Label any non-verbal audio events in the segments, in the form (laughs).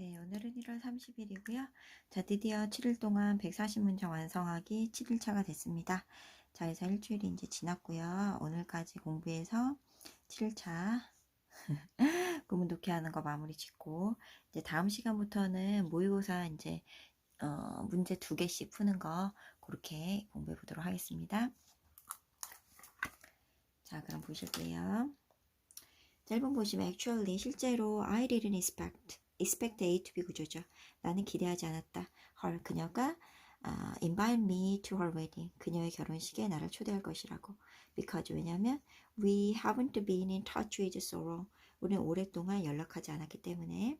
네, 오늘은 1월 30일이고요. 자, 드디어 7일 동안 140문장 완성하기 7일차가 됐습니다. 자, 그래서 일주일이 이제 지났고요. 오늘까지 공부해서 7일차 (laughs) 구문 독해 하는 거 마무리 짓고 이제 다음 시간부터는 모의고사 이제 어, 문제 두 개씩 푸는 거 그렇게 공부해 보도록 하겠습니다. 자, 그럼 보실게요. 자, 1번 보시면 actually 실제로 I didn't expect expect A to B 구조죠. 나는 기대하지 않았다. 헐 그녀가 아, invite me to her wedding. 그녀의 결혼식에 나를 초대할 것이라고. Because 왜냐면 we haven't been in touch with so long. 우리는 오랫동안 연락하지 않았기 때문에.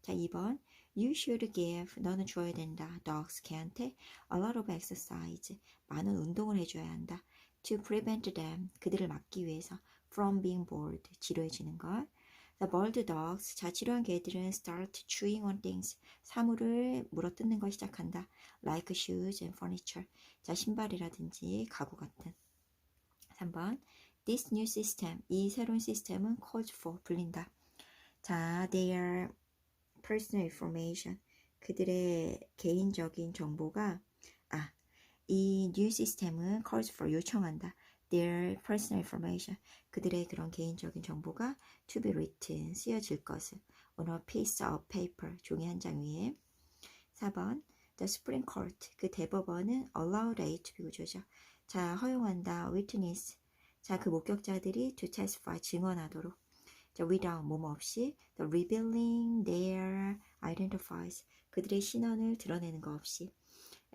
자 2번 You should give. 너는 줘야 된다. Dogs 개한테 a lot of exercise. 많은 운동을 해줘야 한다. To prevent them. 그들을 막기 위해서. From being bored. 지루해지는 걸. The bored dogs, 자치루한 개들은 start chewing on things, 사물을 물어뜯는 걸 시작한다. Like shoes and furniture, 자 신발이라든지 가구 같은. 3번, This new system, 이 새로운 시스템은 calls for, 불린다. 자, their personal information, 그들의 개인적인 정보가, 아, 이 new system은 calls for, 요청한다. Their personal information, 그들의 그런 개인적인 정보가 to be written, 쓰여질 것을 on a piece of paper, 종이 한 장 위에 4번 The Supreme Court, 그 대법원은 allowed A to be 구조죠. 자, 허용한다, witness, 자, 그 목격자들이 to testify, 증언하도록 자, without, 뭐뭐 없이 the revealing their identifies, 그들의 신원을 드러내는 거 없이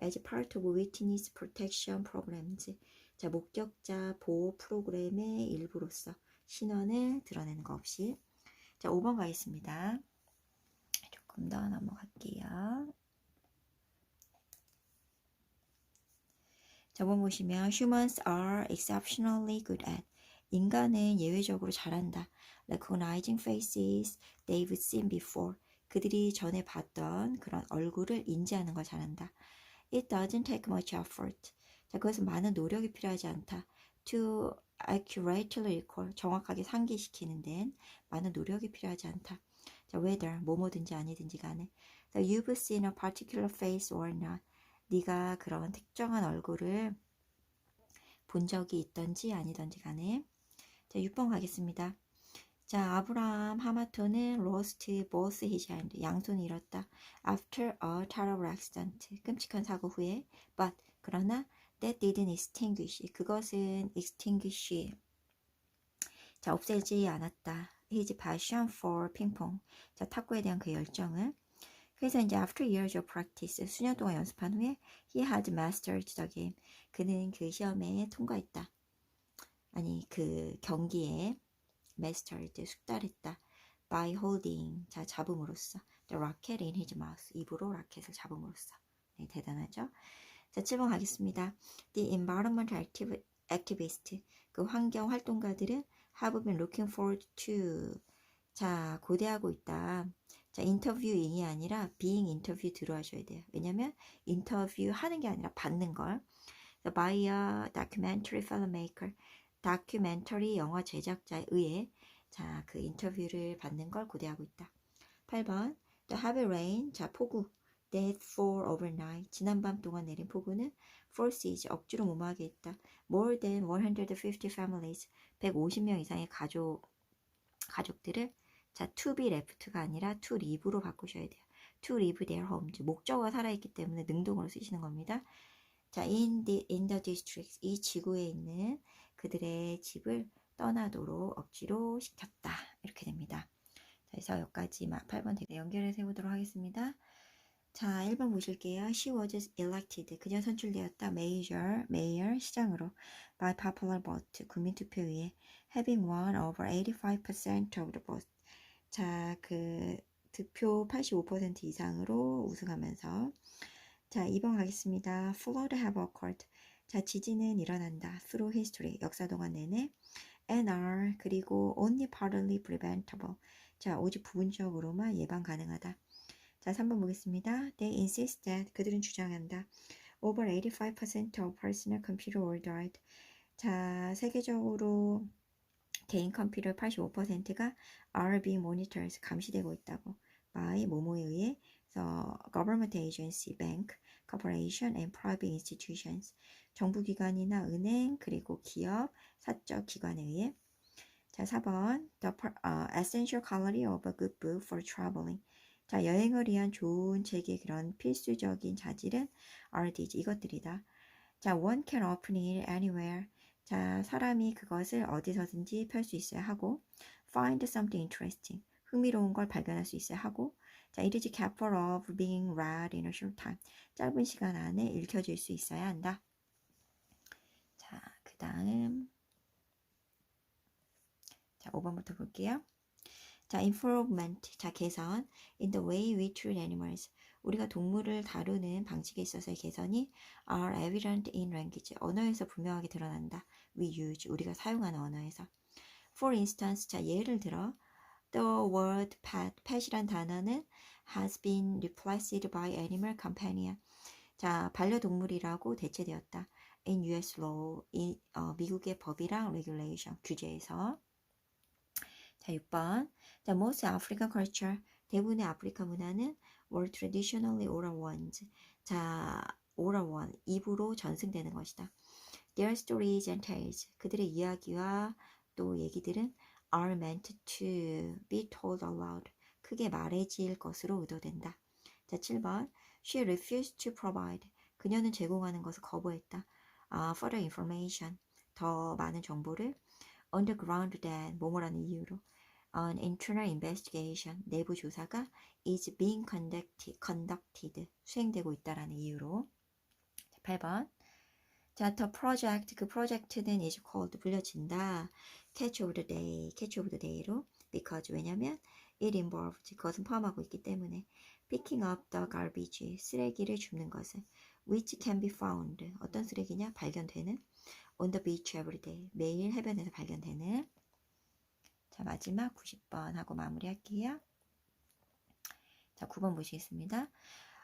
as part of witness protection programs, 자, 목격자 보호 프로그램의 일부로서 신원을 드러내는 거 없이. 자, 5번 가겠습니다. 조금 더 넘어갈게요. 저번 보시면 humans are exceptionally good at 인간은 예외적으로 잘한다. recognizing faces they've seen before 그들이 전에 봤던 그런 얼굴을 인지하는 걸 잘한다. It doesn't take much effort. 자, 그것은 많은 노력이 필요하지 않다. To accurately recall, 정확하게 상기시키는 데는 많은 노력이 필요하지 않다. 자, whether, 뭐뭐든지 아니든지 간에 So you've seen a particular face or not. 네가 그런 특정한 얼굴을 본 적이 있던지 아니던지 간에 자, 6번 가겠습니다. 자, 아브라함 하마토는 lost both his hand, 양손을 잃었다. After a terrible accident, 끔찍한 사고 후에, but, 그러나 that didn't extinguish. 그것은 extinguish. 자, 없애지 않았다. His passion for 핑퐁. 자, 탁구에 대한 그 열정을. 그래서 이제 after years of practice, 수년 동안 연습한 후에 he had mastered the game. 그는 그 시험에 통과했다. 아니, 그 경기에 mastered, 숙달했다. by holding, 자, 잡음으로써 the rocket in his mouth. 입으로 라켓을 잡음으로써. 네, 대단하죠? 자, 7번 가겠습니다. The environment activ activist, 그 환경 활동가들은 have been looking forward to. 자, 고대하고 있다. 자, 인터뷰잉이 아니라 being 인터뷰 들어하셔야 돼요. 왜냐면 인터뷰 하는 게 아니라 받는 걸. The by a documentary filmmaker, 다큐멘터리 영화 제작자에 의해 자, 그 인터뷰를 받는 걸 고대하고 있다. 8번 The heavy rain, 자, 폭우. That for overnight. 지난밤 동안 내린 폭우는 forces, 억지로 무마하게 했다. More than 150 families. 150명 이상의 가족, 가족들을 자, to be left가 아니라 to leave로 바꾸셔야 돼요. to leave their homes. 목적어가 살아있기 때문에 능동으로 쓰시는 겁니다. 자, in the, in the district. 이 지구에 있는 그들의 집을 떠나도록 억지로 시켰다. 이렇게 됩니다. 자, 그래서 여기까지 8번 연결해서 해보도록 하겠습니다. 자, 1번 보실게요. She was elected. 그녀 선출되었다. Mayor, mayor, 시장으로. By popular vote. 국민투표에 의해. Having won over 85% of the vote. 자, 그 득표 85% 이상으로 우승하면서. 자, 2번 가겠습니다. Flood have occurred. 자, 지진은 일어난다. Through history. 역사 동안 내내. And are. 그리고 only partly preventable. 자, 오직 부분적으로만 예방 가능하다. 자, 3번 보겠습니다. They insist that 그들은 주장한다. Over 85% of personal computer worldwide. 자, 세계적으로 개인 컴퓨터 85%가 are being monitored, 감시되고 있다고. by 뭐뭐에 의해 그래서 government agency, bank, corporation and private institutions 정부기관이나 은행 그리고 기업, 사적 기관에 의해 자 4번 the 어, essential quality of a good book for traveling 자 여행을 위한 좋은 책의 그런 필수적인 자질은 these 이것들이다 자 one can open it anywhere 자 사람이 그것을 어디서든지 펼 수 있어야 하고 find something interesting 흥미로운 걸 발견할 수 있어야 하고 자 it is capable of being read in a short time 짧은 시간 안에 읽혀질 수 있어야 한다 자 그 다음 자 5번부터 볼게요 자 improvement 자 개선 in the way we treat animals 우리가 동물을 다루는 방식에 있어서의 개선이 are evident in language 언어에서 분명하게 드러난다 we use 우리가 사용하는 언어에서 for instance 자 예를 들어 the word pet pet이란 단어는 has been replaced by animal companion 자 반려동물이라고 대체되었다 in US law 이 어, 미국의 법이랑 regulation 규제에서 자 6번 자 most African culture 대부분의 아프리카 문화는 were traditionally oral ones 자 oral one 입으로 전승되는 것이다 their stories and tales 그들의 이야기와 또 얘기들은 are meant to be told aloud 크게 말해질 것으로 의도된다 자 7번 she refused to provide 그녀는 제공하는 것을 거부했다 아, further information 더 많은 정보를 on the ground that 뭐뭐라는 이유로 an internal investigation 내부 조사가 is being conducted, conducted 수행되고 있다라는 이유로 자, 8번 자, the project 그 프로젝트는 is called 불려진다 catch of the day catch of the day로 because 왜냐면 it involves 그것은 포함하고 있기 때문에 picking up the garbage 쓰레기를 줍는 것은 which can be found 어떤 쓰레기냐 발견되는 on the beach every day 매일 해변에서 발견되는 자 마지막 90번 하고 마무리할게요 자 9번 보시겠습니다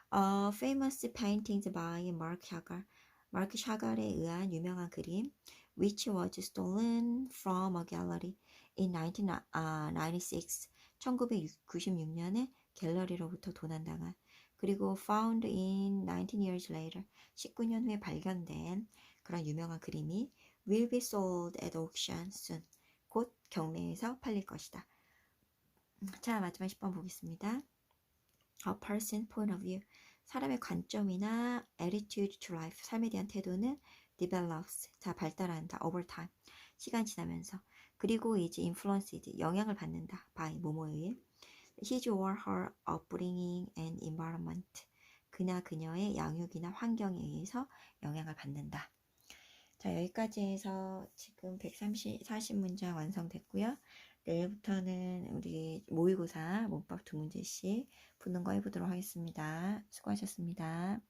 어, famous paintings by Mark Chagall 마크 샤갈에 의한 유명한 그림 which was stolen from a gallery in 1996 1996년에 갤러리로부터 도난당한 그리고 found in 19 years later 19년 후에 발견된 그런 유명한 그림이 will be sold at auction soon 곧 경매에서 팔릴 것이다. 자 마지막 10번 보겠습니다. A person point of view 사람의 관점이나 attitude to life 삶에 대한 태도는 develops 자 발달한다 over time 시간 지나면서 그리고 이제 influenced 영향을 받는다 by 뭐뭐에 의해 his or her upbringing and environment 그나 그녀의 양육이나 환경에 의해서 영향을 받는다. 자, 여기까지 해서 지금 130, 40문장 완성됐고요. 내일부터는 우리 모의고사 문법 두 문제씩 푸는 거 해보도록 하겠습니다. 수고하셨습니다.